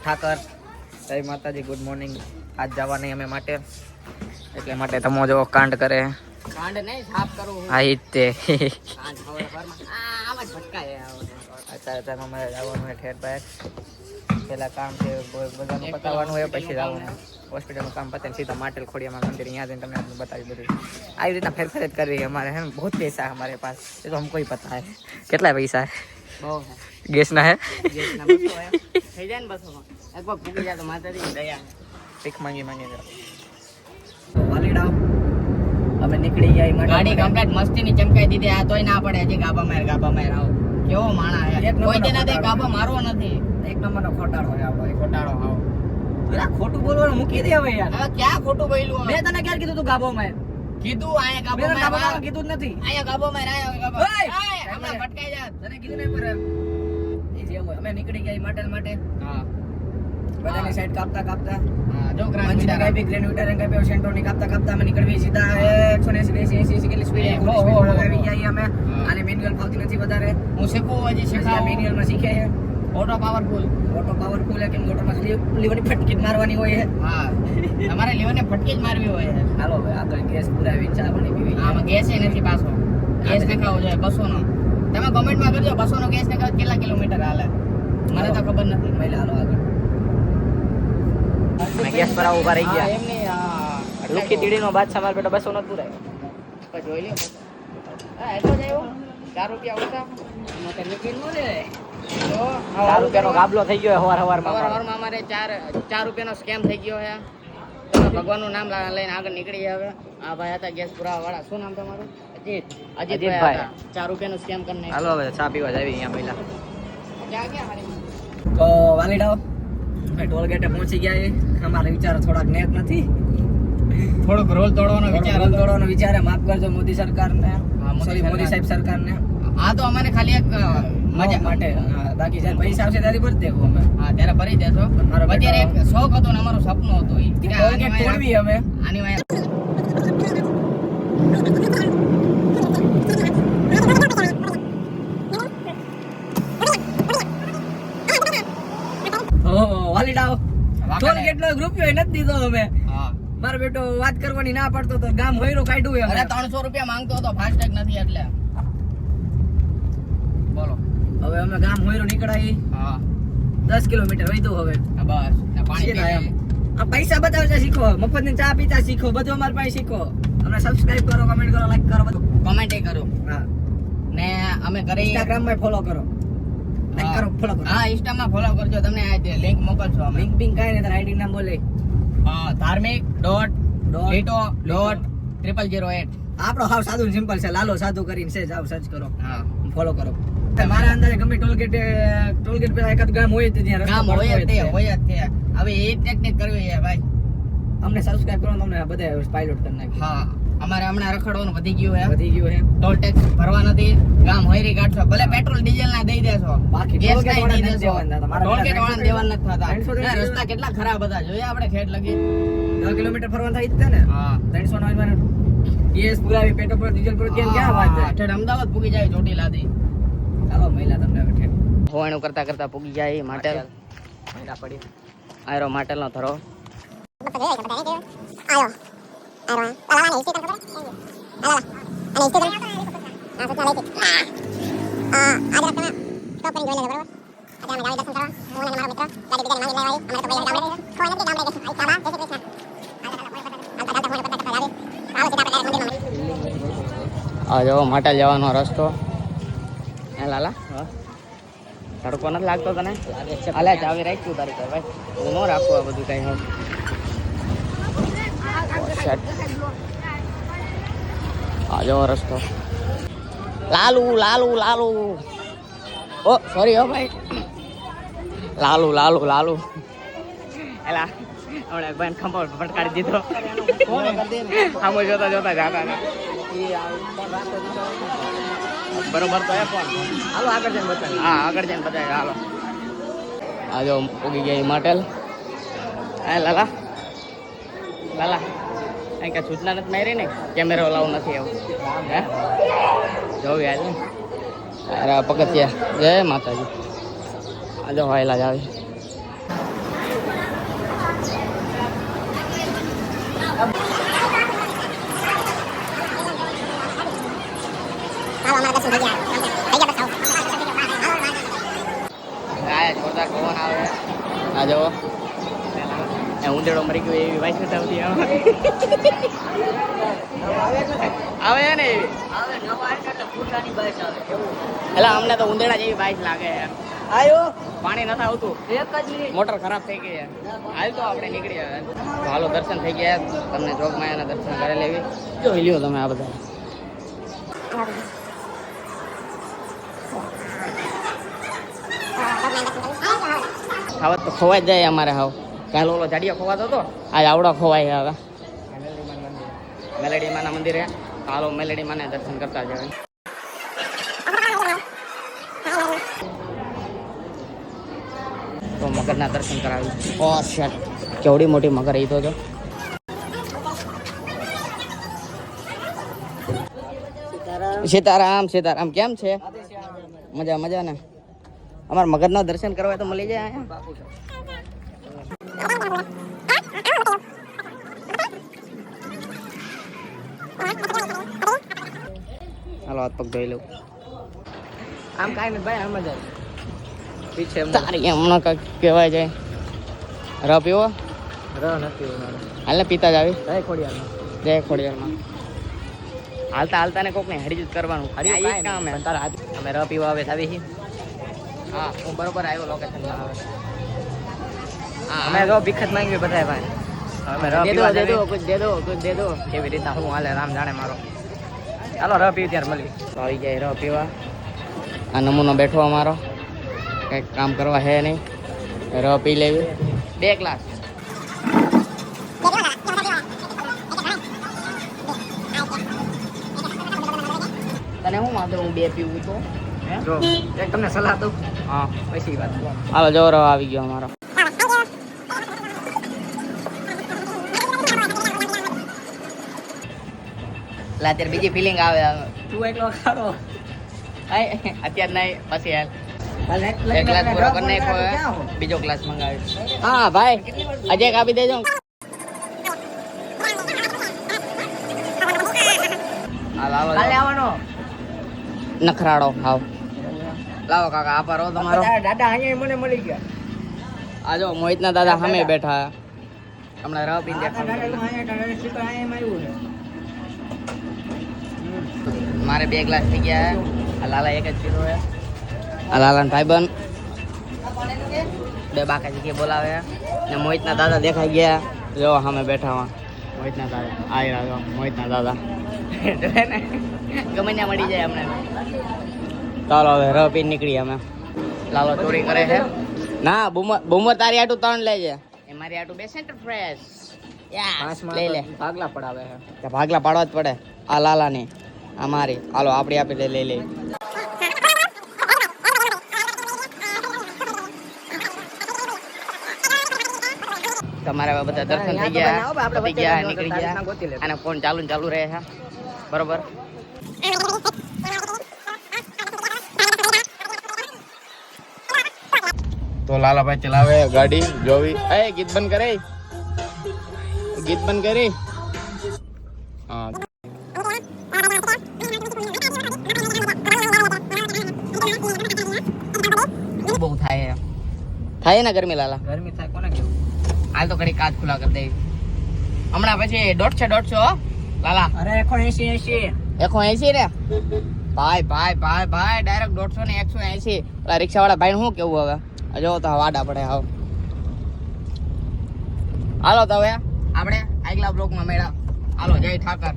ठाकर जय माता जी good morning आज जावा नहीं हमें माटे એટલે માટે તમો જો કાંડ કરે કાંડ નહીં સાફ કરું હા ઈ તે કાંડ આમાં ભટકાય અત્યારે તમે અમારે જવાનું છે ઠેર બહાર પેલા કામ છે બધાનું પતાવવાનું હોય પછી જવાનું હોસ્પિટલનું કામ પતે સીધા માટેલ ખોડિયામાં મંદિર અહીંયા જઈને તમને બતાવી બધું આવી રીતના ફેરફાર જ કરી અમારે હે બહુ પૈસા અમારે પાસ એ તો હમ કોઈ પતા હે કેટલા પૈસા હે ગેસ ના હે થઈ જાય ને બસો એક વાર ભૂકી જાય તો માતાજી દયા ભીખ માંગી માંગી વાલીડા અમે નીકળી ગયા માટે ગાડી કમ્પ્લીટ મસ્તી ની ચમકાઈ દીધી. આ તોય ના પડે હજી ગાબા માર ગાબા માર. આવો. કેવો માણા હે. કોઈ તેના તે ગાબા મારવો નથી. એક નંબર નો ખોટાડો હે આવો ખોટાળો આવો. ખોટું બોલવાનું મૂકી દે હવે યાર. ક્યાં ખોટું બોલ્યું મેં તને ક્યારે કીધું તું ગાબો માર? કીધું આયા કાબો મેં કાબો કીધું નથી. આયા કાબો માર આયા કાબો ઓય! હમણાં ભટકાઈ જા તને કીધું નહીં પર. એ જે અમે નીકળી ગયા માટે માટે. હા. બધાની સાઈડ કાપતા કાપતા. હા જો ગ્રાન્ડ મંચીને વિટારા. કાપી ગ્રેન્ડ વિટારને કાપી સેન્ટ્રોની કાપતા કાપતા અમે નીકળવી સીધા એકસો ને એસી એસી એસી કેટલી સ્પીડ હો, હો. આવી ગયા અમે. અને આને મેન્યુઅલ ફાવતી નથી વધારે. હું શીખું હજી શીખા મેન્યુઅલમાં શીખે છે. ઓટો પાવરફુલ ઓટો પાવરફુલ કે મોટરમાં ખાલી લીવરની ફટકી જ મારવાની હોય હા. તમારે લીવરને ફટકી જ મારવી હોય. હાલો હવે આગળ ગેસ પુરાવી ચા પાણી પીવી. આમાં ગેસ એ નથી પાછો. ગેસ નખાવો જોઈએ બસોનો. તમે કમેન્ટમાં કરજો બસોનો ગેસ નખાવો કેટલા કિલોમીટર હાલે? મને તો ખબર નથી. મહિલા હાલો આગળ. ગેસ પર ઊભા રહી ગયા. એમની, હા, લુખી તીડીનો બાદશાહ માર બેટા બસો નો પુરાય જોઈ લે હા એટલો જ આવ્યો. ચાર રૂપિયા ઓછા એમાં તો નીકળી ન તો ચાર રૂપિયાનો ગાબલો થઈ ગયો હવાર હવાર સવારમાં સવારમાં અમારે ચાર ચાર રૂપિયાનો સ્કેમ થઈ ગયો છે. ભગવાનનું નામ લઈને આગળ નીકળી હવે. આ ભાઈ હતા ગેસ પુરાવા વાળા શું નામ તમારું? અજીત. અજીતભાઈ ચાર રૂપિયાનો સ્કેમ કરીને હાલો હવે ચા પીવા જાવી અહીંયા પહેલા. ક્યાં ગયા તો વાલીડાઓ ટોલ ગેટે પહોંચી ગયા એ. અમારા વિચાર થોડાક નેટ નથી. થોડોક રોલ તોડવાનો વિચાર રોલ તોડવાનો વિચાર. માફ કરજો મોદી સરકારને. સોરી મોદી સરકાર. સાહેબ સરકારને. આ તો અમારે ખાલી એક મજા માટે. બાકી જ્યારે પૈસા આવશે ત્યારે ભરી દેવું અમે. હા ત્યારે ભરી દેશો. મારો અત્યારે એક શોખ હતો ને અમારું સપનું હતું વાંહે- તોડવી અમે. આની નથી દીધો અમે. હા. મારો બેટો વાત કરવાની ના પડતો તો ગામ હોયરો કાઢ્યું અરે ત્રણસો રૂપિયા માંગતો હતો ફાસ્ટેગ નથી એટલે. બોલો. હવે અમે ગામ હોયરો નીકળાઈ હા. દસ કિલોમીટર વૈધું હવે. આ બસ. ને પાણી આ પૈસા બતાવતા શીખો. મફત ને ચા પીતા શીખો. બધું અમારી પાસે શીખો. અમને સબસ્ક્રાઇબ કરો કમેન્ટ કરો લાઈક કરો બધું. કમેન્ટ કરું. હા. ને અમે કરી ઇન્સ્ટાગ્રામમાં ફોલો કરો લાઈક કરો ફોલો કરો. હા ઇન્સ્ટામાં ફોલો કરજો. તમને આ લિંક મોકલશો અમે. લિંક બિંક કાઈ નહીં તાર આઈડી નામ બોલે. હા ધાર્મિક ડોટ ડોટ લીટો ડોટ ટ્રિપલ જીરો એટ આપણો હાવ સાદું સિમ્પલ છે. લાલો સાદું કરીને છે જાવ સર્ચ કરો. હા. ફોલો કરો. મારા અંદાજે ગમે ટોલગેટ ટોલગેટ પેલા એકાદ ગામ હોય તો ત્યાં ગામ હોય જ હોય જ હવે એ ટેકનિક કરવી છે ભાઈ. અમને સબસ્ક્રાઇબ કરો તમને બધા પાયલોટ કરી નાખી. હા અમારે હમણાં રખડવાનું વધી ગયું છે. વધી ગયું છે. ટોલ ટેક્સ ભરવા નથી. ગામ હોયરી કાઢશો. ભલે પેટ્રોલ ડીઝલ ના દઈ દેશો. બાકી ગેસ ના દઈ દેશો. ટોલ ગેટ વાળા દેવા નથી થતા. રસ્તા કેટલા ખરાબ હતા. જોઈએ આપણે ખેડ લગી દસ કિલોમીટર ફરવા થાય જ ને. હા. ત્રણસો નો ગેસ પુરાવી પેટ્રોલ પર ડીઝલ પર કેમ ક્યાં વાત છે અમદાવાદ ભૂગી જાય ચોટીલાથી ચાલો મહિલા તમને હવે હોવાનું કરતા કરતા પૂગી જાય માટેલ. મહિલા પડી આયરો માટેલ નો થરો આ જો માટે જવાનો રસ્તો. હે લાલા. તડકો નથી લાગતો તને? અલે ચાવી રાખ્યું તારી પર ભાઈ. હું ન રાખું આ બધું કઈ હું શટ. આ જો રસ્તો. લાલુ લાલુ લાલુ. ઓ સોરી હો ભાઈ. લાલુ લાલુ લાલુ. એલા હમણાં ભાઈ ખંભો દીધો. આમ જોતા જોતા જાતા હતા. બરોબર તો એ ફોન હાલો આગળ જઈને બતાવી હા આગળ જઈને બતાવી હાલો. આ જો ઉગી ગયા માટેલ. હા લાલા? લાલા અહીં કે સૂચના નથી મારી ને? કેમેરો લાવ નથી એવું હે? જોવી આજે અરે પગથિયા. જય માતાજી. આજો જો વાયલા જ આવી. Thank you. જોરદાર પવન આવે આ જવો ઊંધેડો મરી ગયો એવી વાઇસ કરતા આવે ને એવી એટલે અમને તો ઊંધેડા જેવી બાઇક લાગે યાર આયો પાણી નથી આવતું એક જ મોટર ખરાબ થઈ ગઈ હાલ તો આપણે નીકળ્યા હવે હાલો દર્શન થઈ ગયા તમને જોગ જોગમાયાના દર્શન કરે એવી જો લ્યો તમે આ બધા. ખાવત તો ખોવાઈ જાય અમારે હાવ. કાલ ઓલો જાડિયો ખોવાતો હતો. આજ આવડો ખોવાય હવે. મેલેડી માના મંદિરે. હાલો મેલેડી માને દર્શન કરતા જાય તો મગરના દર્શન કરાવી. Oh, shut. કેવડી મોટી મગર એ તો જો. સીતારામ. સીતારામ કેમ છે? મજા મજા ને અમારા મગજના દર્શન કરવા તો મળી જાય અહીંયા. હાલો હાથ પગ ધોઈ લઉં. આમ કાંઈ નથી ભાઈ આમ જ. પીછે તારી હમણાં કાંઈક કહેવાય જાય. ર પીવો? ર નથી હાલ પીતા જ આવી. જય ખોડિયાર જય ખોડિયારમાં. હાલતા હાલતા ને કોક ને હરી જ કરવાનું હરી કામ અમે ર પીવા આવે આવી હા હું બરોબર આવ્યો લોકેશન હા. અમે તો ભીખત માંગવી બધાય ભાઈ. દે દો દે દો. કુછ દે દો કુછ દે દો. કેવી રીતે હું હાલે રામ જાણે મારો. ચાલો ર પીવી ત્યારે મળી તો આવી જાય ર પીવા. આ નમૂનો બેઠો અમારો. કંઈક કામ કરવા હે નહીં. ર પી લેવી. બે ગ્લાસ. તને શું વાંધો હું બે પીવું તો હે? જો એક તમને સલાહ દઉં. હા. પછી વાત હાલો આવી ગયો અમારો. એટલે અત્યારે બીજી ફિલિંગ આવે. તું એકલો ખાડો. અત્યારે નહીં પછી હાલ. એક ગ્લાસ પૂરો કરી નાખ્યો બીજો ક્લાસ મંગાવી હા ભાઈ હજી એક આપી દેજો. નખરાડો હાવ. લાવો કાકા આ રહો તમારો. દાદા અહીંયા મને મળી ગયા. આ જો મોહિતના દાદા સામે બેઠા હમણાં રહ છે મારે બે ગ્લાસ થઈ ગયા આ લાલા એક જ પીધો છે. આ લાલા ભાઈબંધ બે બાકા જગ્યાએ બોલાવે ને મોહિતના દાદા દેખાઈ ગયા જો સામે બેઠા હોય. મોહિતના દાદા. આ રહ્યા જો મોહિતના દાદા. ગમે ત્યાં મળી જાય અમને. ચાલો હવે રહ પીને નીકળી અમે. લાલો ચોરી કરે છે? ના બુમર બુમર તારી આટું ત્રણ લેજે એ મારી આટું બે સેન્ટર ફ્રેશ લઈ લે. ભાગલા પડાવે છે. ભાગલા પાડવા જ પડે. આ લાલા ની આ મારી. હાલો આપડી આપી લઈ લઈ તમારે હવે બધા દર્શન થઈ ગયા થઈ ગયા નીકળી ગયા. અને ફોન ચાલુ ને ચાલુ રહે છે. બરોબર? તો લાલાભાઈ ચલાવે ગાડી જોવી. એ ગીત બંધ કરે. ગીત બંધ કરી. હા. બહુ થાય થાય ને ગરમી લાલા? ગરમી થાય કોને કેવું હાલ તો ઘડી કાચ ખુલા કરી દઈ હમણાં પછી દોઢસો દોઢસો લાલા. અરે એકો એસી એસી એકસો એસી ને? ભાઈ ભાઈ ભાઈ ભાઈ ડાયરેક્ટ દોઢસો ને એકસો એસી રિક્ષા વાળા ભાઈ શું કેવું હવે? જો તો વાડા પડે આવ. હાલો તો હવે આપણે આગલા બ્લોકમાં મેળા હાલો, જય ઠાકર.